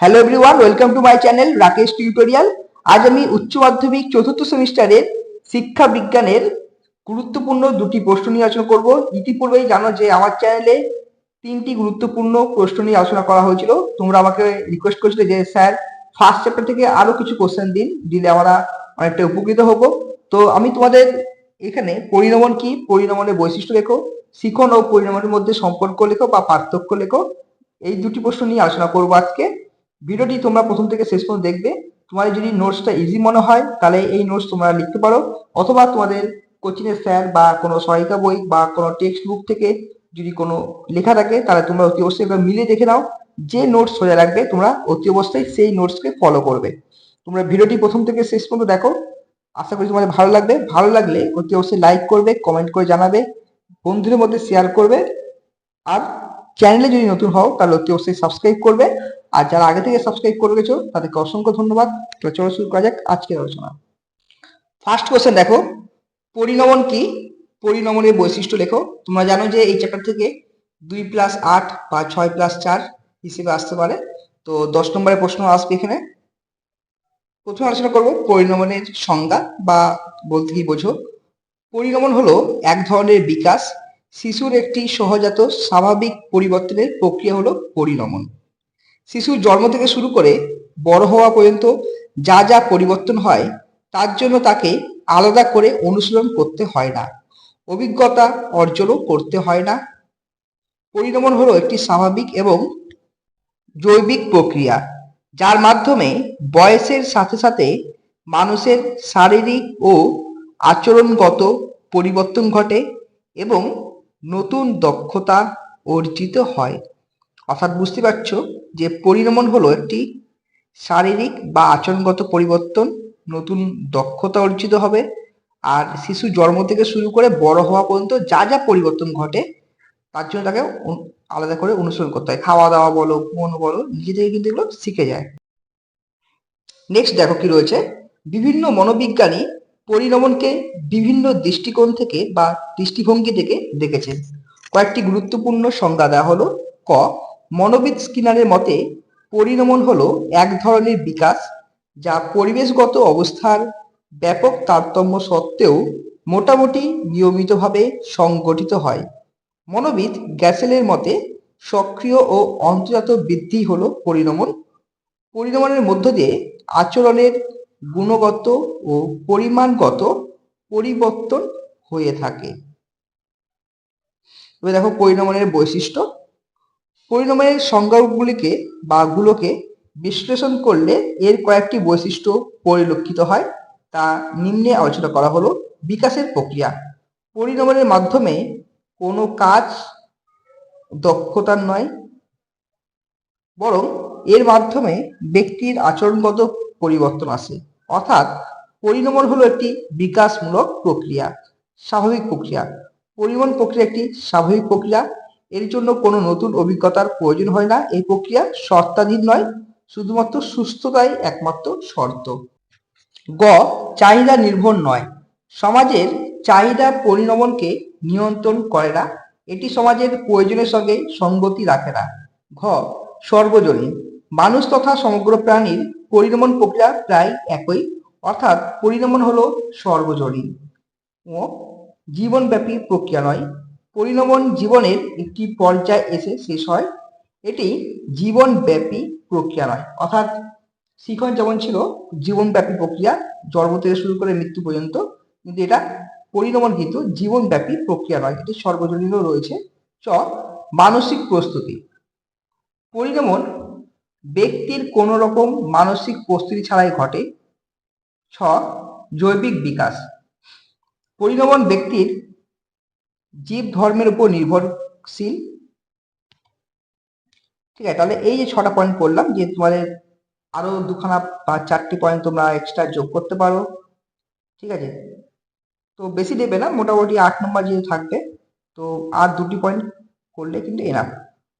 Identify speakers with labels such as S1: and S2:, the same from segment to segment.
S1: Hello everyone welcome to my channel Rakesh tutorial আজ আমি উচ্চ মাধ্যমিক চতুর্থ সেমিস্টারের শিক্ষা বিজ্ঞানের গুরুত্বপূর্ণ দুটি প্রশ্ন নিয়ে আলোচনা করব। ইতিপূর্বেই জানো যে আমার চ্যানেলে তিনটি গুরুত্বপূর্ণ প্রশ্ন নিয়ে আলোচনা করা হয়েছিল। তোমরা আমাকে রিকোয়েস্ট করেছিলে যে, স্যার ফার্স্ট চ্যাপ্টার থেকে আরও কিছু কোশ্চেন দিন, দিলে আমরা অনেকটা উপকৃত হব। তো আমি তোমাদের এখানে পরিণমন কি? পরিণমনের বৈশিষ্ট্য লেখো, শিখন ও পরিণমনের মধ্যে সম্পর্ক লেখো বা পার্থক্য লেখো। এই দুটি প্রশ্ন নিয়ে আলোচনা করব আজকে। ভিডিওটি তোমরা প্রথম থেকে শেষ পর্যন্ত দেখবে। তোমাদের যদি নোটসটা ইজি মনে হয়, তাহলে এই নোটস তোমরা লিখতে পারো। অথবা তোমাদের কোচিং এর স্যার বা কোনো সহায়িকা বই বা কোনো টেক্সট বুক থেকে যদি কোনো লেখা থাকে, তাহলে তোমরা অতি অবশ্যই একবার মিলিয়ে দেখে নাও। যে নোটস সোজা লাগবে তোমরা অতি অবশ্যই সেই নোটসকে ফলো করবে। তোমরা ভিডিওটি প্রথম থেকে শেষ পর্যন্ত দেখো। আশা করি তোমাদের ভালো লাগবে। ভালো লাগলে অতি অবশ্যই লাইক করবে কমেন্ট করে জানাবে, বন্ধুদের মধ্যে শেয়ার করবে। আর চ্যানেলে যদি নতুন হও, তাহলে অতি অবশ্যই সাবস্ক্রাইব করবে। আর যারা আগে থেকে সাবস্ক্রাইব করে গেছো তাদেরকে অসংখ্য ধন্যবাদ। তো চলো শুরু করা যাক আজকের আলোচনা। ফার্স্ট কোশ্চেন দেখো, পরিণমন কি? পরিণমনের বৈশিষ্ট্য লেখো। তোমরা জানো যে এই চ্যাপ্টার থেকে দুই প্লাস আট বা ছয় প্লাস চার হিসেবে আসতে পারে। তো দশ নম্বরের প্রশ্ন আসবে এখানে। প্রথমে আলোচনা করব পরিণমনের সংজ্ঞা বা বলতে কি বোঝো। পরিণমন হলো এক ধরনের বিকাশ শিশুর একটি সহজাত স্বাভাবিক পরিবর্তনের প্রক্রিয়া হলো পরিণমন। শিশুর জন্ম থেকে শুরু করে বড় হওয়া পর্যন্ত যা যা পরিবর্তন হয়, তার জন্য তাকে আলাদা করে অনুশীলন করতে হয় না, অভিজ্ঞতা অর্জনও করতে হয় না। পরিণমন হলো একটি স্বাভাবিক এবং জৈবিক প্রক্রিয়া, যার মাধ্যমে বয়সের সাথে সাথে মানুষের শারীরিক ও আচরণগত পরিবর্তন ঘটে এবং নতুন দক্ষতা অর্জিত হয়। অর্থাৎ বুঝতে পারছ যে পরিণমন হলো একটি শারীরিক বা আচরণগত পরিবর্তন, নতুন দক্ষতা অর্জিত হবে, আর শিশু জন্ম থেকে শুরু করে বড় হওয়া পর্যন্ত যা যা পরিবর্তন ঘটে, তার জন্য তাকে আলাদা করে অনুসরণ করতে হয়। খাওয়া দাওয়া বলো, ঘুমানো বলো, নিজে থেকে কিন্তু এগুলো শিখে যায়। নেক্সট দেখো কি রয়েছে। বিভিন্ন মনোবিজ্ঞানী পরিণমনকে বিভিন্ন দৃষ্টিকোণ থেকে বা দৃষ্টিভঙ্গি থেকে দেখেছেন। কয়েকটি গুরুত্বপূর্ণ সংজ্ঞা দেওয়া হলো, ক, মনোবিদ স্কিনারের মতে পরিণমন হলো এক ধরনের বিকাশ যা পরিবেশগত অবস্থার ব্যাপক তারতম্য সত্ত্বেও মোটামুটি নিয়মিতভাবে সংগঠিত হয়। মনোবিদ গ্যাসেলের মতে সক্রিয় ও অন্তর্জাত বৃদ্ধি হলো পরিণমন। পরিণমনের মধ্য দিয়ে আচরণের গুণগত ও পরিমাণগত পরিবর্তন হয়ে থাকে। এবার দেখো পরিণমনের বৈশিষ্ট্য। পরিণামের সংজ্ঞাগুলিকে বা গুলোকে বিশ্লেষণ করলে এর কয়েকটি বৈশিষ্ট্য পরিলক্ষিত হয়। তা নিম্নে আলোচনা করা হলো। বিকাশের প্রক্রিয়া। পরিণামের মাধ্যমে কোনো কাজ দক্ষতার নয়, বরং এর মাধ্যমে ব্যক্তির আচরণগত পরিবর্তন আসে। অর্থাৎ পরিণমন হলো একটি বিকাশমূলক প্রক্রিয়া, স্বাভাবিক প্রক্রিয়া। পরিণমন প্রক্রিয়া একটি স্বাভাবিক প্রক্রিয়া। এর জন্য কোনো নতুন অভিজ্ঞতার প্রয়োজন হয় না। এই প্রক্রিয়া শর্তাধীন নয়, শুধুমাত্র সুস্থতাই একমাত্র শর্ত। গ, চাহিদা নির্ভর নয়। সমাজের চাহিদা পরিণমনকে নিয়ন্ত্রণ করে না। এটি সমাজের প্রয়োজনের সঙ্গে সঙ্গতি রাখে না। ঘ, সর্বজনীন। মানুষ তথা সমগ্র প্রাণীর পরিণমন প্রক্রিয়া প্রায় একই, অর্থাৎ পরিণমন হলো সর্বজনীন। ও, জীবনব্যাপী প্রক্রিয়া নয়, পরিণমন জীবনের একটি পর্যায়ে এসে শেষ হয়, এটি জীবনব্যাপী প্রক্রিয়া নয়, অর্থাৎ শিখন যেমন ছিল, জীবনব্যাপী প্রক্রিয়া, জন্ম থেকে শুরু করে মৃত্যু পর্যন্ত, কিন্তু এটা পরিণমন কিন্তু জীবনব্যাপী প্রক্রিয়া নয়, এটি সর্বজনীনও রয়েছে। চ, মানসিক প্রস্তুতি। পরিণমন ব্যক্তির কোনো রকম মানসিক প্রস্তুতি ছাড়াই ঘটে। ছ, জৈবিক বিকাশ। পরিণমন ব্যক্তির জীব ধর্মের উপর নির্ভরশীল। ঠিক আছে, তাহলে এই যে ছটা পয়েন্ট পড়লাম যে তোমাদের আরও দুখানা বা চারটি পয়েন্ট তোমরা এক্সট্রা যোগ করতে পারো। ঠিক আছে? তো বেশি দেবে না, মোটামুটি আট নম্বর যেহেতু থাকবে, তো আর দুটি পয়েন্ট করলে কিন্তু এনাফ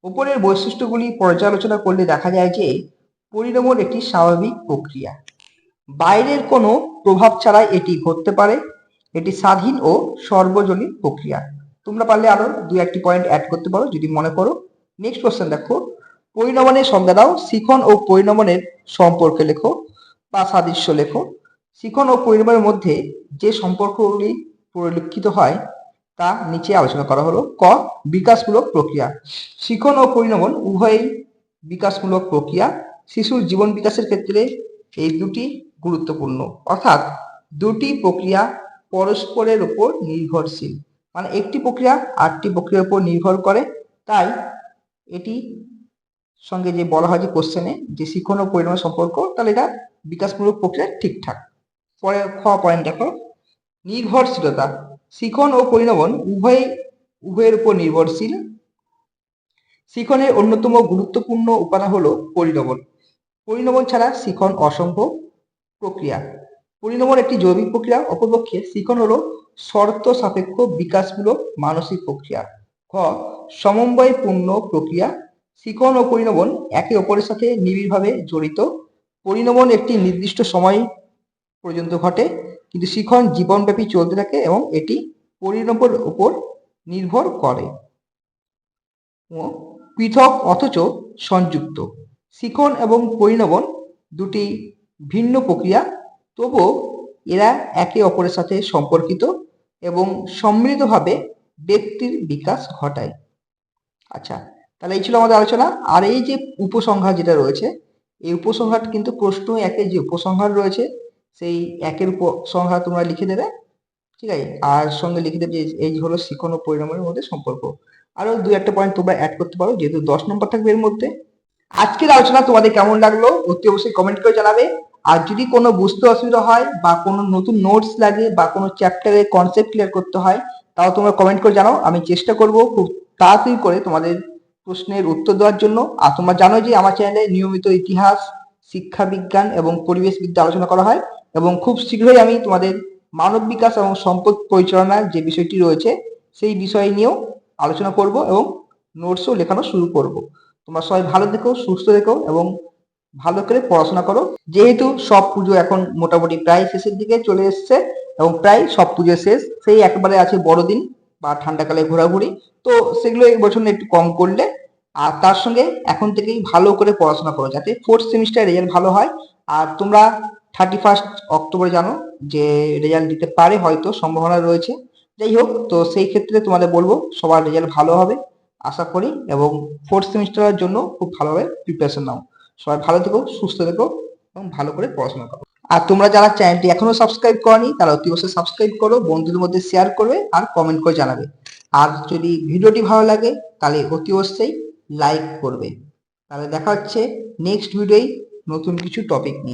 S1: উপরের বৈশিষ্ট্যগুলি পর্যালোচনা করলে দেখা যায় যে পরিণমন একটি স্বাভাবিক প্রক্রিয়া। বাইরের কোনো প্রভাব ছাড়াই এটি ঘটতে পারে। এটি স্বাধীন ও সর্বজনীন প্রক্রিয়া। তোমরা পারলে আরও দু একটি পয়েন্ট অ্যাড করতে পারো যদি মনে করো। নেক্সট কোশ্চেন দেখো। পরিণমনের সংজ্ঞা দাও। শিখন ও পরিণমনের সম্পর্কে লেখো বা সাদৃশ্য লেখো। শিখন ও পরিণমনের মধ্যে যে সম্পর্কগুলি পরিলক্ষিত হয় তা নিচে আলোচনা করা হলো। ক, বিকাশমূলক প্রক্রিয়া। শিখন ও পরিণমন উভয়ই বিকাশমূলক প্রক্রিয়া। শিশুর জীবন বিকাশের ক্ষেত্রে এই দুটি গুরুত্বপূর্ণ। অর্থাৎ দুটি প্রক্রিয়া পরস্পরের উপর নির্ভরশীল। মানে একটি প্রক্রিয়া আটটি প্রক্রিয়ার উপর নির্ভর করে। তাই এটি সঙ্গে যে বলা হয় যে কোশ্চেনে যে শিখন ও পরিণাম সম্পর্ক, তাহলে এটা বিকাশমূলক প্রক্রিয়া ঠিকঠাক। পরে খ পয়েন্ট দেখো। নির্ভরশীলতা। শিখন ও পরিণমন উভয়, উভয়ের উপর নির্ভরশীল। শিখনের অন্যতম গুরুত্বপূর্ণ উপাদান হলো পরিণমন পরিণমন ছাড়া শিখন অসম্ভব প্রক্রিয়া। পরিণমন একটি জৈবিক প্রক্রিয়া, অপরপক্ষে শিখন হলো শর্ত সাপেক্ষ বিকাশমূলক মানসিক প্রক্রিয়া। খ, সমন্বয়পূর্ণ প্রক্রিয়া। শিখন ও পরিণমন একে অপরের সাথে নিবিড়ভাবে জড়িত। পরিণমন একটি নির্দিষ্ট সময় পর্যন্ত ঘটে। কিন্তু শিখন জীবনব্যাপী চলতে থাকে এবং এটি পরিণমনের উপর নির্ভর করে। ও পৃথক অথচ সংযুক্ত। শিখন এবং পরিণমন দুটি ভিন্ন প্রক্রিয়া, তবুও এরা একে অপরের সাথে সম্পর্কিত এবং সম্মিলিতভাবে ব্যক্তির বিকাশ ঘটায়। আচ্ছা তাহলে এই ছিল আমাদের আলোচনা। আর এই যে উপসংহার যেটা রয়েছে, এই উপসংহার কিন্তু প্রশ্ন একের যে উপসংহার রয়েছে সেই একের উপসংহার তোমরা লিখে দেবে, ঠিক আছে? আর সঙ্গে লিখে দেবে যে এই হলো শিখন ও পরিণামের মধ্যে সম্পর্ক। আরও দু একটা পয়েন্ট তোমরা অ্যাড করতে পারো, যেহেতু দশ নম্বর থাকবে এর মধ্যে। আজকের আলোচনা তোমাদের কেমন লাগল অতি অবশ্যই কমেন্ট করে জানাবে। আর যদি কোনো বুঝতে অসুবিধা হয় বা কোনো নতুন নোটস লাগে বা কোনো চ্যাপ্টারের কনসেপ্ট ক্লিয়ার করতে হয়, তাও তোমরা কমেন্ট করে জানাও। আমি চেষ্টা করব খুব তাড়াতাড়ি করে তোমাদের প্রশ্নের উত্তর দেওয়ার জন্য। আর তোমরা জানো যে আমার চ্যানেলে নিয়মিত ইতিহাস, শিক্ষা বিজ্ঞান এবং পরিবেশ বিদ্যা আলোচনা করা হয়। এবং খুব শীঘ্রই আমি তোমাদের মানব বিকাশ এবং সম্পদ পরিচালনার যে বিষয়টি রয়েছে, সেই বিষয় নিয়েও আলোচনা করব এবং নোটসও লেখানো শুরু করব। তোমরা সবাই ভালো থেকো, সুস্থ থেকো এবং ভালো করে পড়াশোনা করো। যেহেতু সব পুজো এখন মোটামুটি প্রায় শেষের দিকে চলে এসছে এবং প্রায় সব পুজো শেষ, সেই একবারে আছে বড়দিন বা ঠান্ডাকালে ঘোরাঘুরি। তো সেগুলো এই বছর একটু কম করলে, আর তার সঙ্গে এখন থেকেই ভালো করে পড়াশোনা করো যাতে ফোর্থ সেমিস্টার রেজাল্ট ভালো হয়। আর তোমরা থার্টি ফার্স্ট অক্টোবরে জানো, যে রেজাল্ট দিতে পারে হয়তো, সম্ভাবনা রয়েছে। যাই হোক, তো সেই ক্ষেত্রে তোমাদের বলব, সবার রেজাল্ট ভালো হবে, আশা করি, এবং ফোর্থ সেমিস্টারের জন্য খুব ভালোভাবে প্রিপারেশন নাও। সবাই ভালো থেকো, সুস্থ থেকো, এবং ভালো করে পড়াশোনা করো। আর তোমরা যারা চ্যানেলটি এখনও সাবস্ক্রাইব করনি, তারা অতি অবশ্যই সাবস্ক্রাইব করো, বন্ধুদের মধ্যে শেয়ার করবে, আর কমেন্ট করে জানাবে। আর যদি ভিডিওটি ভালো লাগে, তাহলে অতি অবশ্যই লাইক করবে। তাহলে দেখা হচ্ছে নেক্সট ভিডিওই নতুন কিছু টপিক নিয়ে।